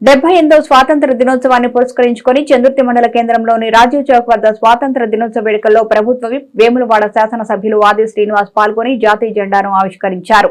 డెబ్బై ఎనిమిదో స్వాతంత్ర దినోత్సవాన్ని పురస్కరించుకొని చందుర్తి మండల కేంద్రంలోని రాజీవ్ చౌక్ వద్ద స్వాతంత్ర దినోత్సవ వేడుకల్లో ప్రభుత్వ విప్ వేములవాడ శాసనసభ్యులు ఆది శ్రీనివాస్ పాల్గొని జాతీయ జెండాను ఆవిష్కరించారు.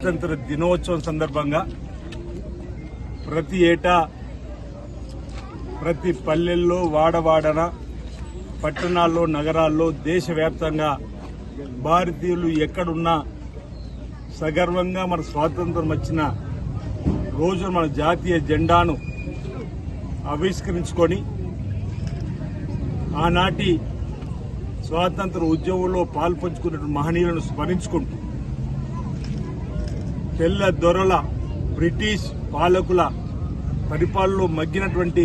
స్వాతంత్ర దినోత్సవం సందర్భంగా ప్రతి ఏటా ప్రతి పల్లెల్లో వాడవాడన పట్టణాల్లో నగరాల్లో దేశవ్యాప్తంగా భారతీయులు ఎక్కడున్నా సగర్వంగా మన స్వాతంత్రం వచ్చిన రోజు మన జాతీయ జెండాను ఆవిష్కరించుకొని ఆనాటి స్వాతంత్ర ఉద్యమంలో పాల్పంచుకున్న మహనీయులను స్మరించుకుంటూ తెల్ల దొరల బ్రిటిష్ పాలకుల పరిపాలనలో మగ్గినటువంటి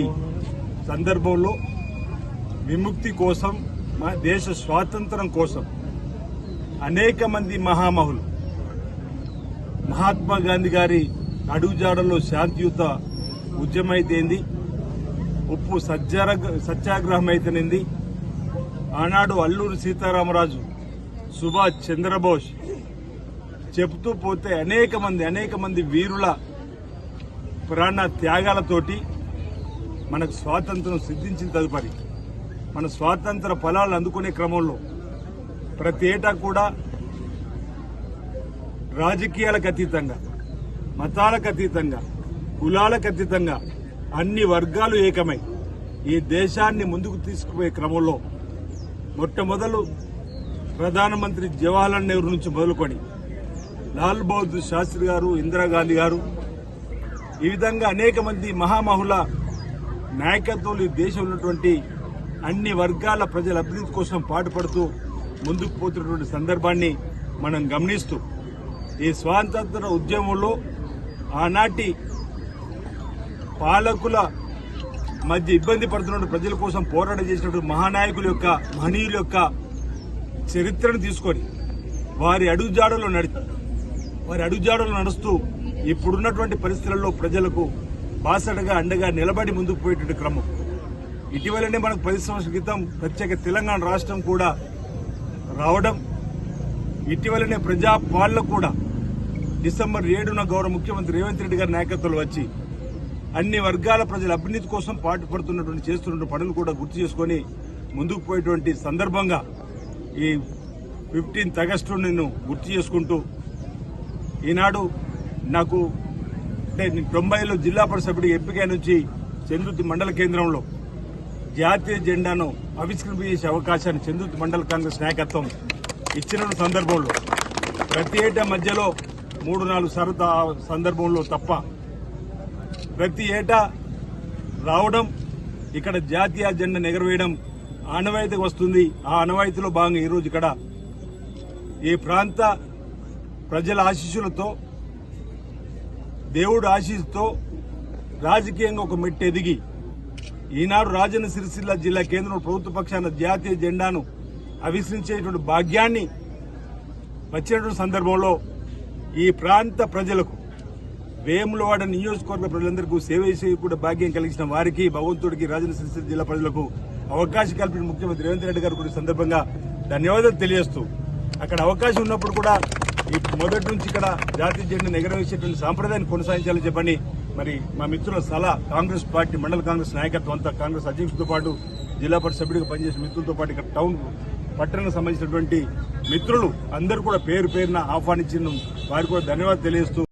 సందర్భంలో విముక్తి కోసం మా దేశ స్వాతంత్రం కోసం అనేక మంది మహామహులు మహాత్మా గాంధీ గారి అడుగుజాడల్లో శాంతియుత ఉద్యమైతేంది ఉప్పు సత్యాగ్ర సత్యాగ్రహం అయితేనింది ఆనాడు అల్లూరి సీతారామరాజు సుభాష్ చంద్రబోస్ చెబుతూ పోతే అనేక మంది అనేక మంది వీరుల ప్రాణ త్యాగాలతోటి మనకు స్వాతంత్రం సిద్ధించిన తదుపరి. మన స్వాతంత్ర ఫలాలు అందుకునే క్రమంలో ప్రతి ఏటా కూడా రాజకీయాలకు అతీతంగా మతాలకు అతీతంగా కులాలకు అతీతంగా అన్ని వర్గాలు ఏకమై ఈ దేశాన్ని ముందుకు తీసుకుపోయే క్రమంలో మొట్టమొదలు ప్రధానమంత్రి జవహర్లాల్ నెహ్రూ నుంచి మొదలుకొని లాల్ బహదూర్ శాస్త్రి గారు ఇందిరాగాంధీ గారు ఈ విధంగా అనేక మంది మహామహుల నాయకత్వంలో ఈ దేశంలో ఉన్నటువంటి అన్ని వర్గాల ప్రజల అభివృద్ధి కోసం పాటుపడుతూ ముందుకు పోతున్నటువంటి సందర్భాన్ని మనం గమనిస్తూ ఈ స్వాతంత్ర ఉద్యమంలో ఆనాటి పాలకుల మధ్య ఇబ్బంది పడుతున్న ప్రజల కోసం పోరాటం చేసినటువంటి మహానాయకుల యొక్క మహనీయుల యొక్క చరిత్రను తీసుకొని వారి అడుగుజాడలో నడిచి వారి అడుగుజాడలో నడుస్తూ ఇప్పుడున్నటువంటి పరిస్థితులలో ప్రజలకు బాసడగా అండగా నిలబడి ముందుకు పోయేటువంటి క్రమం. ఇటీవలనే మనకు పది సంవత్సరాల క్రితం ప్రత్యేక తెలంగాణ రాష్ట్రం కూడా రావడం ఇటీవలనే ప్రజా కూడా డిసెంబర్ ఏడున గౌరవ ముఖ్యమంత్రి రేవంత్ రెడ్డి గారి నాయకత్వంలో వచ్చి అన్ని వర్గాల ప్రజల అభివృద్ధి కోసం పాటుపడుతున్నటువంటి చేస్తున్న పనులు కూడా గుర్తు చేసుకొని ముందుకు పోయేటువంటి సందర్భంగా ఈ ఫిఫ్టీన్త్ ఆగస్టు నేను గుర్తు చేసుకుంటూ ఈనాడు నాకు అంటే నేను తొంభైలో జిల్లా పరిషత్తుడికి ఎంపిక నుంచి చంద్రుతి మండల కేంద్రంలో జాతీయ జెండాను ఆవిష్కరింపజేసే అవకాశాన్ని చంద్రుతి మండల కాంగ్రెస్ నాయకత్వం ఇచ్చిన సందర్భంలో ప్రతి ఏటా మధ్యలో మూడు నాలుగు సరదా సందర్భంలో తప్ప ప్రతి ఏటా రావడం ఇక్కడ జాతీయ జెండాను ఎగరవేయడం ఆనవాయితీ వస్తుంది. ఆ ఆనవాయితీలో భాగంగా ఈరోజు ఇక్కడ ఈ ప్రాంత ప్రజల ఆశీస్సులతో దేవుడు ఆశీస్సుతో రాజకీయంగా ఒక మెట్టు ఎదిగి ఈనాడు రాజన్న సిరిసిల్ల జిల్లా కేంద్రం ప్రభుత్వ పక్షాన జాతీయ జెండాను అవిశ్రించేటువంటి భాగ్యాన్ని వచ్చినటువంటి సందర్భంలో ఈ ప్రాంత ప్రజలకు వేములవాడ నియోజకవర్గ ప్రజలందరికీ సేవ చేసే కూడా భాగ్యం కలిగించిన వారికి భగవంతుడికి రాజన్న సిరిసిల్ల జిల్లా ప్రజలకు అవకాశం కల్పించిన ముఖ్యమంత్రి రేవంత్ రెడ్డి గారు కూడా సందర్భంగా ధన్యవాదాలు తెలియజేస్తూ అక్కడ అవకాశం ఉన్నప్పుడు కూడా ఈ మొదటి నుంచి ఇక్కడ జాతీయ జెండాను ఎగరవేసేటువంటి సాంప్రదాయాన్ని కొనసాగించాలని చెప్పని మరి మా మిత్రుల సలహా కాంగ్రెస్ పార్టీ మండల కాంగ్రెస్ నాయకత్వం అంతా కాంగ్రెస్ అధ్యక్షుడితో పాటు జిల్లా పరిషత్ సభ్యుడిగా పనిచేసిన మిత్రులతో పాటు ఇక్కడ టౌన్ పట్టణానికి సంబంధించినటువంటి మిత్రులు అందరూ కూడా పేరు పేరున ఆహ్వానించిన వారికి కూడా ధన్యవాదాలు తెలియజేస్తూ